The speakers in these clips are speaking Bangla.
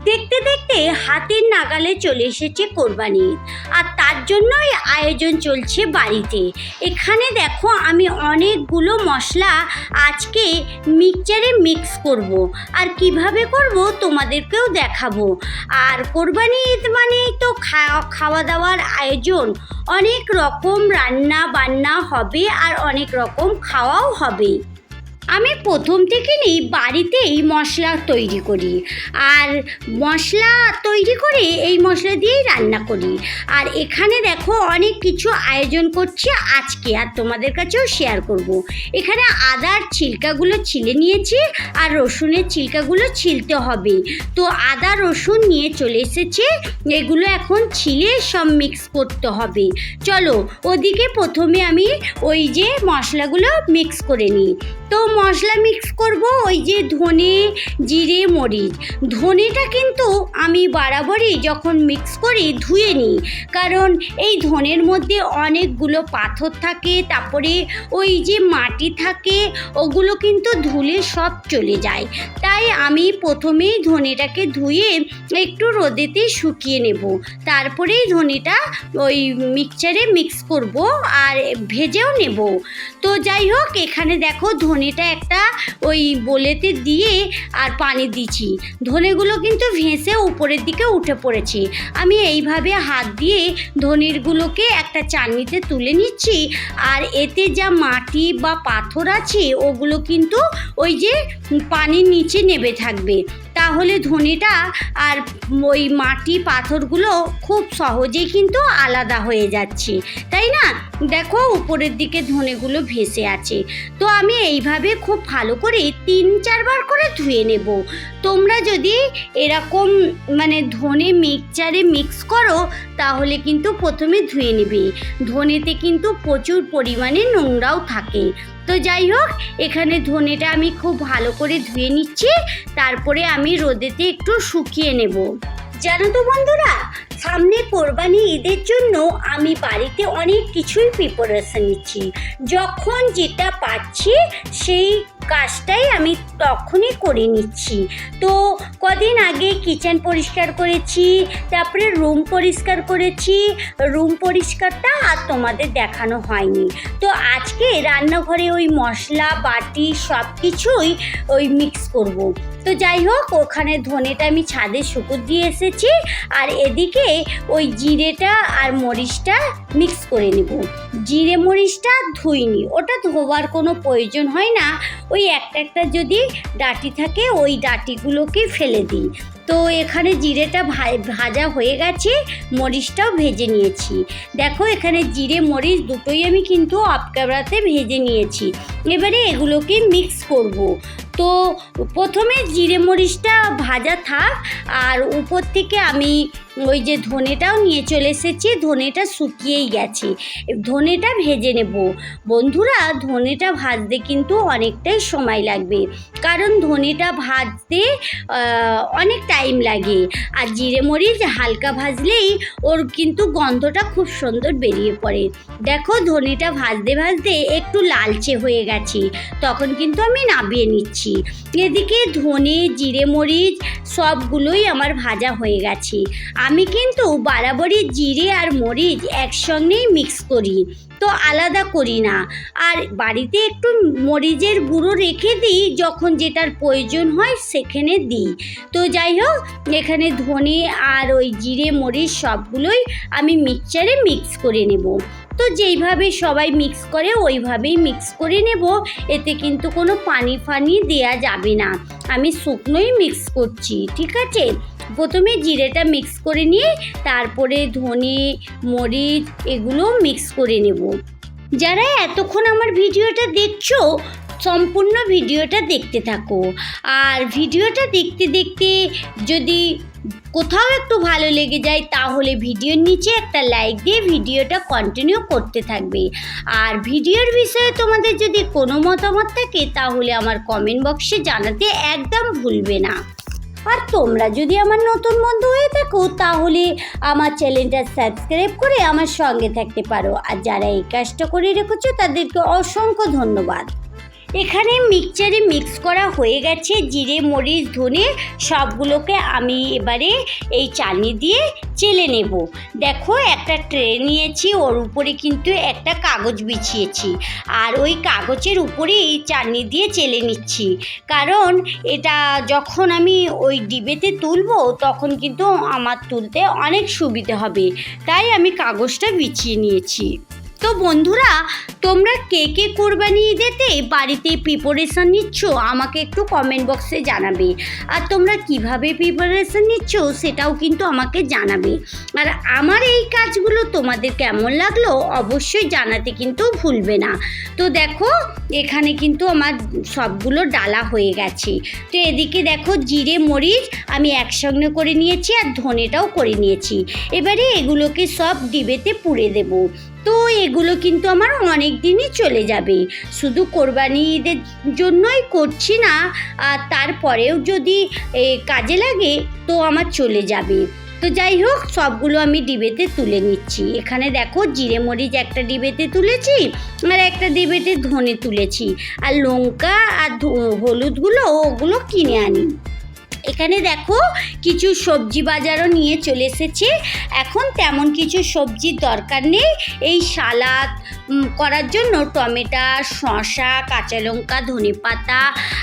দেখতে দেখতে হাতের নাগালে চলে এসেছে কোরবানি। আর তার জন্যই আয়োজন চলছে বাড়িতে এখানে দেখো আমি অনেকগুলো মশলা আজকে মিক্সচারে মিক্স করব। আর কীভাবে করব তোমাদেরকেও দেখাবো আর কোরবানি ঈদ মানেই তো খাওয়া খাওয়া দাওয়ার আয়োজন অনেক রকম রান্না বান্না হবে আর অনেক রকম খাওয়াও হবে আমি প্রথম থেকে নিই, বাড়িতেই মশলা তৈরি করি। আর মশলা তৈরি করে এই মশলা দিয়েই রান্না করি। আর এখানে দেখো অনেক কিছু আয়োজন করছি আজকে, আর তোমাদের কাছেও শেয়ার করব। এখানে আদার ছিলকাগুলো ছিলে নিয়েছি, আর রসুনের ছিলকাগুলো ছিলতে হবে। তো আদা, রসুন নিয়ে চলে এসেছে, এগুলো এখন ছিলে সব মিক্স করতে হবে। চলো, ওদিকে প্রথমে আমি ওই যে মশলাগুলো মিক্স করে নিই। তো মশলা মিক্স করব, ওই যে ধনে, জিরে, মরিচ। ধনেটা কিন্তু আমি বরাবরই যখন মিক্স করি ধুয়ে নিই। কারণ এই ধনের মধ্যে অনেকগুলো পাথর থাকে, তারপরে ওই যে মাটি থাকে, ওগুলো কিন্তু ধুলে সব চলে যায়। তাই আমি প্রথমেই ধনেটাকে ধুয়ে একটু রোদেতে শুকিয়ে নেব। তারপরেই ধনেটা ওই মিক্সচারে মিক্স করব আর ভেজেও নেব। তো যাই হোক, এখানে দেখো ধনেটা একটা ওই বলেতে দিয়ে আর পানি দিচ্ছি। ধনেগুলো কিন্তু ভেসে উপরের দিকে উঠে পড়েছে। আমি এইভাবে হাত দিয়ে ধনেরগুলোকে একটা চাটনিতে তুলে নিচ্ছি আর এতে যা মাটি বা পাথর আছে, ওগুলো কিন্তু ওই যে পানির নিচে নেবে থাকবে। তাহলে ধনেটা আর ওই মাটি পাথরগুলো খুব সহজেই কিন্তু আলাদা হয়ে যাচ্ছে, তাই না? দেখো উপরের দিকে ধনেগুলো ভেসে আছে। তো আমি এইভাবে খুব ভালো করে তিন চারবার করে ধুয়ে নেব। তোমরা যদি এরকম মানে ধনে মিক্সচারে মিক্স করো, তাহলে কিন্তু প্রথমে ধুয়ে নেবে। ধনেতে কিন্তু প্রচুর পরিমাণে নোংরাও থাকে। তো যাই হোক, এখানে ধনেটা আমি খুব ভালো করে ধুয়ে নিচ্ছি, তারপরে আমি রোদেতে একটু শুকিয়ে নেব। জানো তো বন্ধুরা, সামনে কোরবানি ঈদের জন্য আমি বাড়িতে অনেক কিছুই প্রিপারেশন নিচ্ছি। যখন যেটা পাচ্ছি, সেই কাজটাই আমি তখনই করে নিচ্ছি। তো কদিন আগে কিচেন পরিষ্কার করেছি, তারপরে রুম পরিষ্কার করেছি রুম পরিষ্কারটা আর তোমাদের দেখানো হয়নি। তো আজকে রান্নাঘরে ওই মশলা, বাটি সব কিছুই ওই মিক্স করব। তো যাই হোক, ওখানে ধনেটা আমি ছাদে শুকুর দিয়ে এসেছি আর এদিকে ওই জিরেটা আর মরিচটা মিক্স করে নেব। জিরে মরিচটা ধুইনি, ওটা ধোবার কোনো প্রয়োজন হয় না। ওই একটা একটা যদি ডাটি থাকে, ওই ডাটিগুলোকে ফেলে দিই। তো এখানে জিরেটা ভাজা হয়ে গেছে, মরিচটাও ভেজে নিয়েছি। দেখো এখানে জিরে, মরিচ দুটোই আমি কিন্তু অফ ভেজে নিয়েছি। এবারে এগুলোকে মিক্স করব। তো প্রথমে জিরে, মরিচটা ভাজা থাক, আর উপর থেকে আমি ওই যে ধনেটাও নিয়ে চলে এসেছি, ধনেটা শুকিয়েই গেছে। ধনেটা ভেজে নেব। বন্ধুরা, ধনেটা ভাজতে কিন্তু অনেকটাই সময় লাগবে। কারণ ধনেটা ভাজতে অনেক টাইম লাগে। আর জিরে মরিচ হালকা ভাজলেই ওর কিন্তু গন্ধটা খুব সুন্দর বেরিয়ে পড়ে। দেখো, ধনেটা ভাজতে ভাজতে একটু লালচে হয়ে গেছে। তখন কিন্তু আমি নাবিয়ে নিচ্ছি। এদিকে ধনে, জিরে মরিচ সবগুলোই আমার ভাজা হয়ে গেছে। আমি কিন্তু বারাবরই জিরে আর মরিচ একসঙ্গেই মিক্স করি, তো আলাদা করি না। আর বাড়িতে একটু মরিচের গুঁড়ো রেখে দিই, যখন যেটার প্রয়োজন হয় সেখানে দিই। তো যাই হোক, এখানে ধনে আর ওই জিরে, মরিচ সবগুলোই আমি মিক্সচারে মিক্স করে নেব। তো যেইভাবে সবাই মিক্স করে, ওইভাবেই মিক্স করে নেব। এতে কিন্তু কোনো পানি ফানি দেয়া যাবে না। আমি শুকনোই মিক্স করছি, ঠিক আছে? প্রথমে জিরেটা মিক্স করে নিয়ে তারপরে ধনে, মরিচ এগুলো মিক্স করে নেব। যারা এতক্ষণ আমার ভিডিওটা দেখছ, সম্পূর্ণ ভিডিওটা দেখতে থাকো। আর ভিডিওটা দেখতে দেখতে যদি কোথাও একটু ভালো লেগে যায়, তাহলে ভিডিওর নিচে একটা লাইক দিয়ে ভিডিওটা কন্টিনিউ করতে থাকবে। আর ভিডিওর বিষয়ে তোমাদের যদি কোনো মতামত থাকে, তাহলে আমার কমেন্ট বক্সে জানাতে একদম ভুলবে না। আর তোমরা যদি আমার নতুন বন্ধু হয়ে থাকো তাহলে আমার চ্যানেলটা সাবস্ক্রাইব করে আমার সঙ্গে থাকতে পারো। আর যারা এই কাজটা করে রেখেছো তাদেরকে অসংখ্য ধন্যবাদ। এখানে মিক্সচারে মিক্স করা হয়ে গেছে, জিরে, মরিচ, ধনে, সবগুলোকে আমি এবারে এই চালনি দিয়ে চেলে নেব। দেখো, একটা ট্রে নিয়েছি, ওর উপরে কিন্তু একটা কাগজ বিছিয়েছি। আর ওই কাগজের উপরে এই চালনি দিয়ে চেলে নিচ্ছি। কারণ এটা যখন আমি ওই ডিবেতে তুলবো, তখন কিন্তু আমার তুলতে অনেক সুবিধে হবে। তাই আমি কাগজটা বিছিয়ে নিয়েছি। তো বন্ধুরা, তোমরা কে কে কোরবানি ঈদেতে বাড়িতে প্রিপারেশন নিচ্ছ আমাকে একটু কমেন্ট বক্সে জানাবে। আর তোমরা কীভাবে প্রিপারেশন নিচ্ছ সেটাও কিন্তু আমাকে জানাবে। আর আমার এই কাজগুলো তোমাদের কেমন লাগল অবশ্যই জানাতে কিন্তু ভুলবে না। তো দেখো, এখানে কিন্তু আমার সবগুলো ডালা হয়ে গেছে। তো এদিকে দেখো জিরে, মরিচ আমি একসঙ্গে করে নিয়েছি আর ধনেটাও করে নিয়েছি। এবারে এগুলোকে সব ডিবেতে পুড়ে দেবো। তো এগুলো কিন্তু আমার অনেক দিনই চলে যাবে। শুধু কোরবানি ঈদের জন্যই করছি না, আর তারপরেও যদি কাজে লাগে, তো আমার চলে যাবে। তো যাই হোক, সবগুলো আমি ডিবেতে তুলে নিচ্ছি। এখানে দেখো, জিরে মরিচ একটা ডিবেতে তুলেছি, আর একটা ডিবেতে ধনে তুলেছি। আর লঙ্কা আর হলুদগুলো, ওগুলো কিনে আনি। এখানে দেখো কিছু সবজি বাজারও নিয়ে চলে এসেছে। এখন তেমন কিছু সবজির দরকার নেই। এই সালাদ করার জন্য টমেটো, শসা, কাঁচা লঙ্কা, ধনে পাতা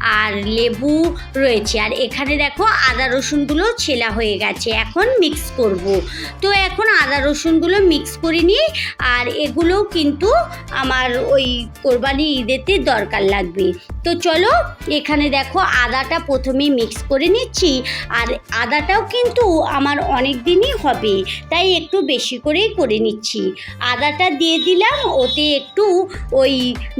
আর লেবু রয়েছে। আর এখানে দেখো আদা রসুনগুলো ছেলা হয়ে গেছে। এখন মিক্স করব। তো এখন আদা রসুনগুলো মিক্স করে নিই। আর এগুলোও কিন্তু আমার ওই কোরবানি ঈদেতে দরকার লাগবে। তো চলো এখানে দেখো আদাটা প্রথমে মিক্স করে নিচ্ছি আর আদাটাও কিন্তু আমার অনেক দিনই হবে, তাই একটু বেশি করেই করে নিচ্ছি। আদাটা দিয়ে দিলাম, ওতে একটু ওই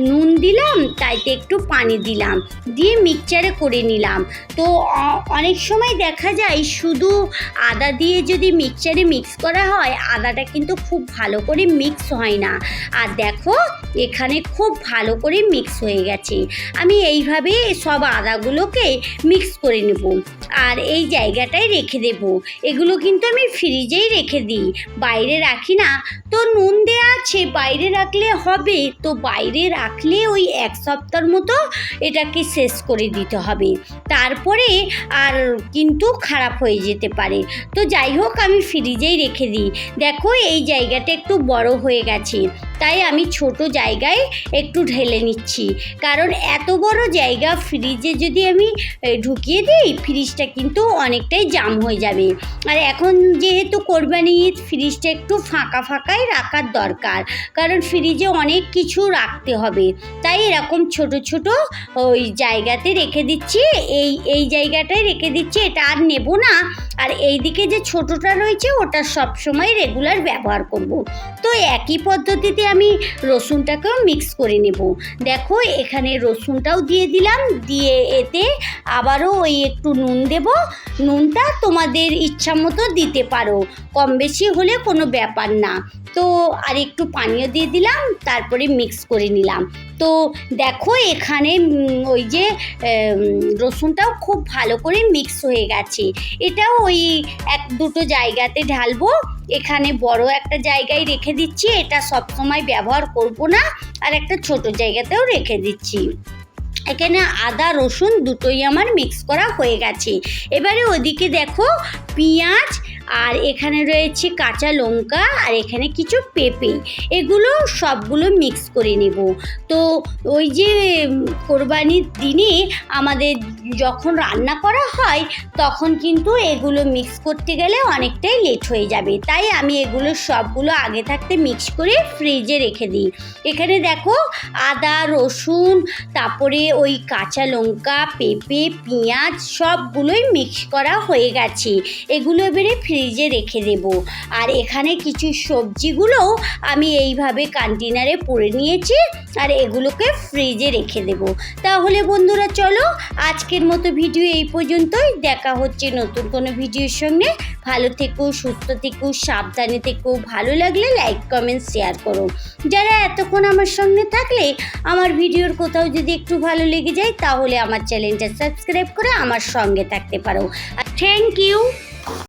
নুন দিলাম, তাইতে একটু পানি দিলাম, দিয়ে মিক্সচারে করে নিলাম। তো অনেক সময় দেখা যায় শুধু আদা দিয়ে যদি মিক্সচারে মিক্স করা হয়, আদাটা কিন্তু খুব ভালো করে মিক্স হয় না। আর দেখো, এখানে খুব ভালো করে মিক্স হয়ে গেছে। আমি এইভাবে সব আদাগুলোকে মিক্স করে নেব। আর এই জায়গাটায় রেখে দেব। এগুলো কিন্তু আমি ফ্রিজেই রেখে দিই। বাইরে রাখি না। তো নুন দেওয়া আছে, বাইরে রাখলে হবে। তো বাইরে রাখলে ওই এক সপ্তাহের মতো এটাকে শেষ করে দিতে হবে। তারপরে আর কিন্তু খারাপ হয়ে যেতে পারে। তো যাই হোক, আমি ফ্রিজেই রেখে দিই। দেখো, এই জায়গাটা একটু বড় হয়ে গেছে। তাই আমি ছোট জায়গায় একটু ঢেলে নিচ্ছি। কারণ এত বড় জায়গা ফ্রিজে যদি আমি ঢুকিয়ে দিই ফ্রিজটা কিন্তু অনেকটাই জাম হয়ে যাবে। আর এখন যেহেতু কোরবানি ঈদ ফ্রিজটা একটু ফাঁকা ফাঁকাই রাখার দরকার। কারণ ফ্রিজে অনেক কিছু রাখতে হবে। তাই এরকম ছোট ছোট ওই জায়গাতে রেখে দিচ্ছি। এই এই জায়গাটায় রেখে দিচ্ছি। এটা আর নেব না। আর এই দিকে যে ছোটটা রয়েছে, ওটা সব সময় রেগুলার ব্যবহার করব। তো একই পদ্ধতিতে আমি রসুনটাকেও মিক্স করে নেব। দেখো, এখানে রসুনটাও দিয়ে দিলাম, দিয়ে এতে আবারও ওই একটু নুন দেব। নুনটা তোমাদের ইচ্ছা মতো দিতে পারো, কম বেশি হলে কোনো ব্যাপার না। তো আর একটু পানীয় দিয়ে দিলাম, তারপরে মিক্স করে নিলাম। তো দেখো, এখানে ওই যে রসুনটাও খুব ভালো করে মিক্স হয়ে গেছে। এটাও ওই এক দুটো জায়গাতে ঢালবো এখানে বড় একটা জায়গায় রেখে দিচ্ছি, এটা সবসময় ব্যবহার করব না, আর একটা ছোট জায়গাতেও রেখে দিচ্ছি। এখানে আদা, রসুন দুটোই আমার মিক্স করা হয়ে গেছে। এবারে ওদিকে দেখো পেঁয়াজ, আর এখানে রয়েছে কাঁচা লঙ্কা, আর এখানে কিছু পেঁপে। এগুলো সবগুলো মিক্স করে নেব। তো ওই যে কোরবানির দিনে আমাদের যখন রান্না করা হয়, তখন কিন্তু এগুলো মিক্স করতে গেলে অনেকটাই লেট হয়ে যাবে। তাই আমি এগুলো সবগুলো আগে থাকতে মিক্স করে ফ্রিজে রেখে দিই। এখানে দেখো আদা, রসুন, তারপরে ওই কাঁচা লঙ্কা, পেঁপে, পেঁয়াজ সবগুলোই মিক্স করা হয়ে গেছে। এগুলো এবারে ফ্রিজে রেখে দেব। আর এখানে কিছু সবজিগুলো আমি এইভাবে কন্টেনারে পরে নিয়েছি আর এগুলোকে ফ্রিজে রেখে দেব। তাহলে বন্ধুরা, চলো আজকের মতো ভিডিও এই পর্যন্তই। দেখা হচ্ছে নতুন কোনো ভিডিওর সঙ্গে। ভালো থেকো, সুস্থ থেকো, সাবধানে থেকো। ভালো লাগলে লাইক কমেন্ট শেয়ার করো। যারা এতক্ষণ আমার সঙ্গে থাকলে, আমার ভিডিওর কোথাও যদি একটু ভালো লেগে যায় তাহলে আমার চ্যানেলটা সাবস্ক্রাইব করে আমার সঙ্গে থাকতে পারো। Thank you